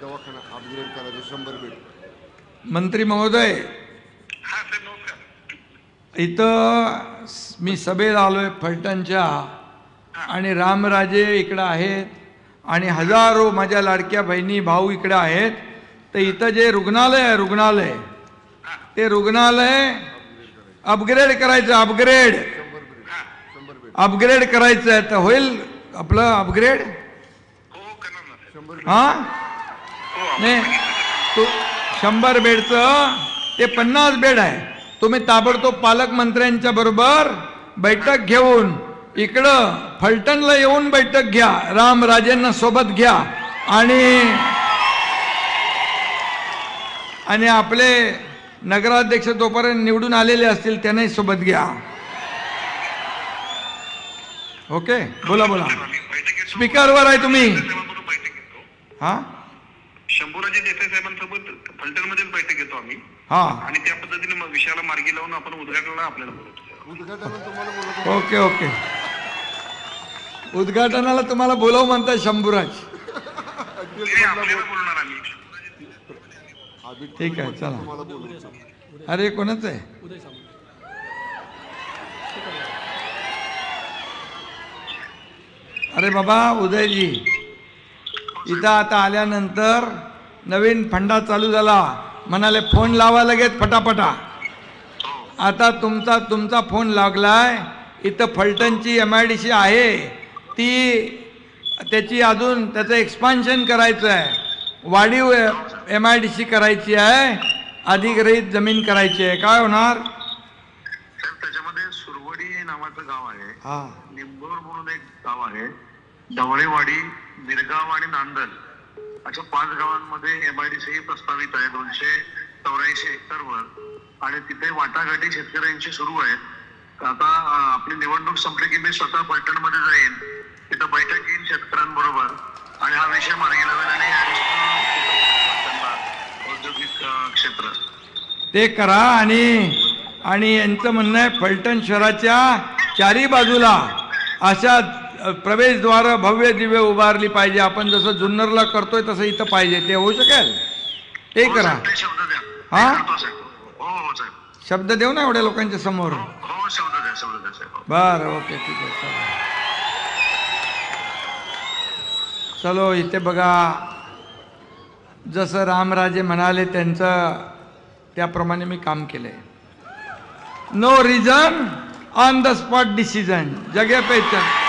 दवाखाना अपग्रेड करायचं शंभर बेड. मंत्री महोदय. हा इथं मी सभेत आलोय फलटणच्या आणि रामराजे इकडं आहेत आणि हजारो माझ्या लाडक्या बहिणी भाऊ इकडे आहेत. तर इथं जे रुग्णालय आहे रुग्णालय ते रुग्णालय अपग्रेड करायचं अपग्रेड. अपग्रेड करायचं आहे तर होईल आपलं अपग्रेड? हो? नाही तो शंभर बेडचं ते पन्नास बेड आहे. तुम्ही ताबडतोब पालकमंत्र्यांच्या बरोबर बैठक घेऊन इकडं फलटणला येऊन बैठक घ्या. रामराजेंना सोबत घ्या. आणि आणि आपले नगराध्यक्ष तोपर्यंत निवडून आलेले असतील त्यांनाही सोबत घ्या. ओके? बोला बोला. स्पीकरवर आहे तुम्ही. हा? शंभूराजे देसाई साहेबांसोबत फलटण मध्येच बैठक घेतो आम्ही. हा. आणि त्या पद्धतीने मग विषयाला मार्गी लावून आपण उद्घाटनाला आपल्याला बोलवतो. उद्घाटनाला तुम्हाला बोलत ओके ओके. उद्घाटनाला तुम्हाला बोलव म्हणताय शंभूराज. ते आपल्याला बोलणार आम्ही आम्ही. ठीक आहे चला. अरे कोणाच आहे? अरे बाबा उदयजी. इथं आता आल्यानंतर नवीन फंडा चालू झाला. म्हणाले फोन लावा लगेच फटाफटा आता तुमचा तुमचा फोन लागलाय. इथं फलटणची एम आय डी सी आहे. ती त्याची अजून त्याचं एक्सपान्शन करायचं आहे वाढीव एम आय डी सी करायची आहे. अधिग्रहित जमीन करायची आहे. काय होणार? त्याच्यामध्ये सुरवडी नावाचं गाव आहे. हा. निंबोर म्हणून एक गाव आहे. ढवळेवाडी मिरगाव आणि नांदल. अशा पाच गावांमध्ये एमआयडीसी प्रस्तावित आहे दोनशे चौऱ्याऐंशी हेक्टरवर आणि तिथे वाटाघाटी शेतकऱ्यांची सुरू आहेत आता आपली निवडणूक संपली की मी स्वतः पलटणमध्ये जाईन. तिथं बैठक घेईन शेतकऱ्यांबरोबर. आणि हा विषय मार्गी लावेल आणि औद्योगिक क्षेत्र. ते करा आणि आणि यांचं म्हणणं आहे फलटण शहराच्या चारी बाजूला अशा प्रवेशद्वार भव्य दिव्य उभारली पाहिजे. आपण जसं जुन्नरला करतोय तसं इथं पाहिजे. ते होऊ शकेल? ते हो, करा ते शब्द द्या. हा? हो हो शब्द देऊ ना एवढ्या लोकांच्या समोर. बरं ओके ठीक आहे चला. इथे बघा. जसं रामराजे म्हणाले त्यांचं त्याप्रमाणे मी काम केलंय. No reason on the spot decision जगे पे चल